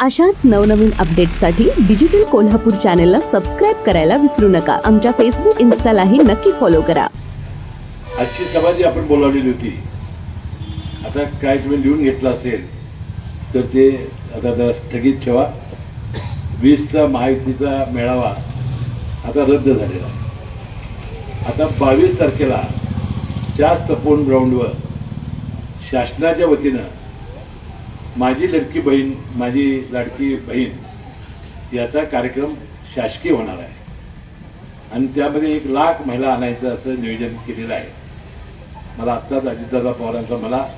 अशाच नवनवीन अपडेट्ससाठी डिजिटल कोल्हापूर चॅनेलला सबस्क्राईब करायला विसरू नका. आमच्या फेसबुक इन्स्टालाही नक्की फॉलो करा. आजची सभा जी आपण बोलावलेली होती आता काय तुम्ही लिहून घेतलं असेल तर ते आता स्थगित ठेवा. वीसचा माहितीचा मेळावा आता रद्द झालेला आता बावीस तारखेला त्याच तपोन ग्राउंडवर शासनाच्या वतीनं माझी लडकी बहीण माझी लाडकी बहीण याचा कार्यक्रम शासकीय होणार आहे. आणि त्यामध्ये एक लाख महिला आणायचं असं नियोजन केलेलं आहे. मला आत्ताच अजितदादा पवारांचा मला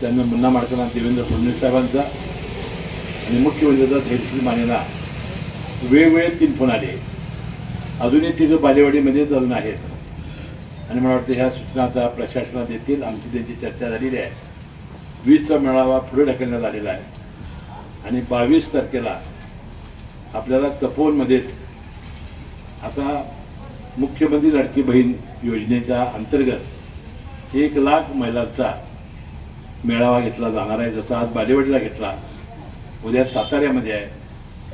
त्यांना मुन्ना माडकांना देवेंद्र फडणवीस साहेबांचा आणि मुख्यमंत्र्यांचा धैर्यशील मानेला वेगवेगळे तीन फोन आले. अजूनही तिथं बालेवाडीमध्ये जाऊन आहेत. आणि मला वाटतं ह्या सूचना आता प्रशासनात येतील. आमची त्यांची चर्चा झालेली आहे. वीसचा मेळावा पुढे ढकलण्यात आलेला आहे. आणि बावीस तारखेला आपल्याला तपोवनमध्येच आता मुख्यमंत्री लाडकी बहीण योजनेच्या अंतर्गत एक लाख महिलांचा मेळावा घेतला जाणार आहे जसा आज बालेवाडीला घेतला. उद्या साताऱ्यामध्ये आहे.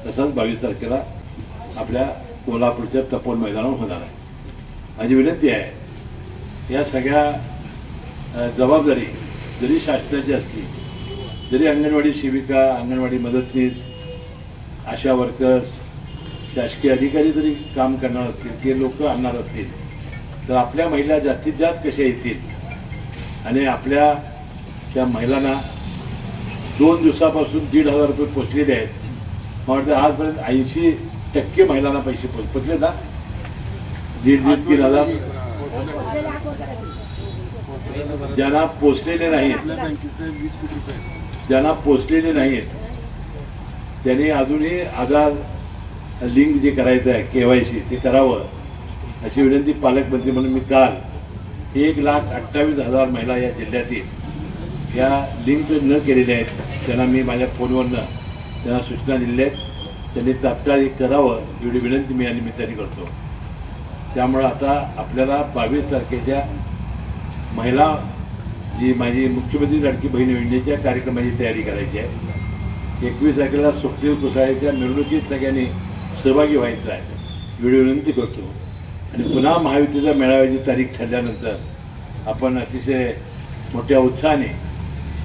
तसाच बावीस तारखेला आपल्या कोल्हापूरच्या तपोवन मैदानावर होणार आहे. माझी विनंती आहे या सगळ्या जबाबदारी जरी शासनाची असली जरी अंगणवाडी सेविका अंगणवाडी मदतनीस आशा वर्कर्स शासकीय अधिकारी जरी काम करणार असतील ते लोक आणणार असतील तर आपल्या महिला जास्तीत जास्त कशा येतील? आणि आपल्या त्या महिलांना दोन दिवसापासून दीड हजार रुपये पोचलेले आहेत. मला वाटतं आजपर्यंत ऐंशी टक्के महिलांना पैसे पोच पोचले ना? दीड दीड तीन हजार. ज्यांना पोचलेले नाहीत ज्यांना पोचलेले नाहीत त्यांनी अजूनही आधार लिंक जे करायचं आहे केवायसी ते करावं. अशी विनंती पालकमंत्री म्हणून मी काल एक लाख अठ्ठावीस हजार महिला या जिल्ह्यातील या लिंक न केलेल्या आहेत त्यांना मी माझ्या फोनवरनं त्यांना सूचना दिलेल्या आहेत. त्यांनी तात्काळ एक करावं एवढी विनंती मी या निमित्ताने करतो. त्यामुळं आता आपल्याला बावीस तारखेच्या महिला जी माझी मुख्यमंत्री लाडकी बहीण योजनेच्या कार्यक्रमाची तयारी करायची आहे. एकवीस तारखेला सुखदेव कुसाळ्याच्या मिरवणुकीत सगळ्यांनी सहभागी व्हायचं आहे. व्हिडिओ विनंती करतो. आणि पुन्हा महायुतीचा मेळाव्याची तारीख ठरल्यानंतर आपण अतिशय मोठ्या उत्साहाने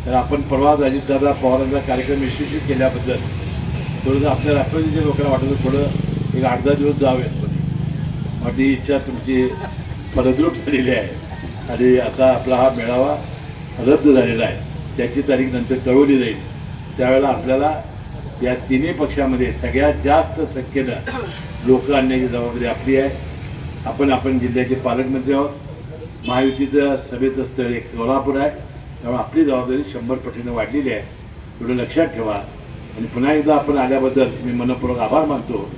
तर आपण परवाच अजितदादा पवारांचा कार्यक्रम यशस्वी केल्याबद्दल थोडंसं आपल्या राष्ट्रवादीच्या लोकांना वाटतं थोडं एक आठ दहा दिवस जावेत पण माझी ही इच्छा तुमची फलद्रूप झालेली आहे. आणि आता आपला हा मेळावा रद्द झालेला आहे. त्याची तारीख नंतर कळवली जाईल. त्यावेळेला आपल्याला या तिन्ही पक्षामध्ये सगळ्यात जास्त संख्येनं लोक आणण्याची जबाबदारी आपली आहे. आपण आपण जिल्ह्याचे पालकमंत्री आहोत. महायुतीचं सभेचं स्थळ एक कोल्हापूर आहे. त्यामुळे आपली जबाबदारी शंभर पटीनं वाढलेली आहे. एवढं लक्षात ठेवा. आणि पुन्हा एकदा आपण आल्याबद्दल मी मनपूर्वक आभार मानतो.